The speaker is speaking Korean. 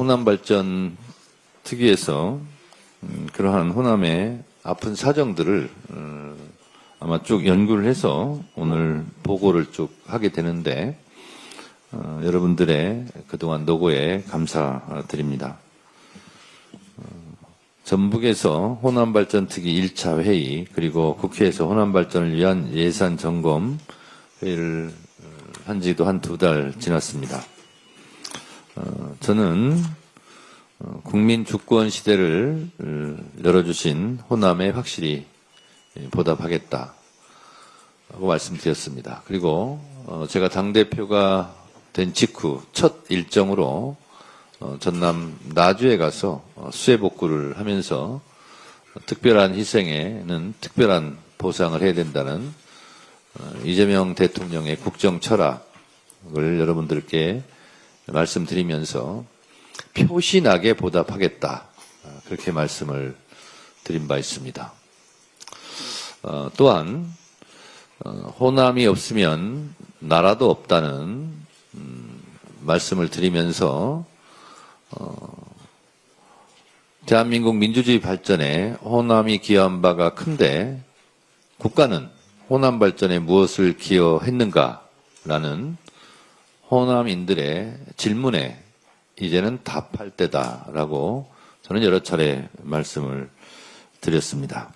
호남발전 특위에서 음, 그러한 호남의 아픈 사정들을 어, 아마 쭉 연구를 해서 오늘 보고를 쭉 하게 되는데 어, 여러분들의 그동안 노고에 감사드립니다. 어, 전북에서 호남발전 특위 1차 회의 그리고 국회에서 호남발전을 위한 예산 점검 회의를 어, 한 지도 한 두 달 지났습니다. 어, 저는 어, 국민 주권 시대를 어, 열어주신 호남에 확실히 예, 보답하겠다. 고 말씀드렸습니다. 그리고 어, 제가 당대표가 된 직후 첫 일정으로 어, 전남 나주에 가서 어, 수해 복구를 하면서 특별한 희생에는 특별한 보상을 해야 된다는 어, 이재명 대통령의 국정 철학을 여러분들께 말씀드리면서 표신하게 보답하겠다. 어, 그렇게 말씀을 드린 바 있습니다. 어, 또한 어, 호남이 없으면 나라도 없다는 음, 말씀을 드리면서 어, 대한민국 민주주의 발전에 호남이 기여한 바가 큰데 국가는 호남 발전에 무엇을 기여했는가라는 호남인들의 질문에 이제는 답할 때다라고 저는 여러 차례 말씀을 드렸습니다.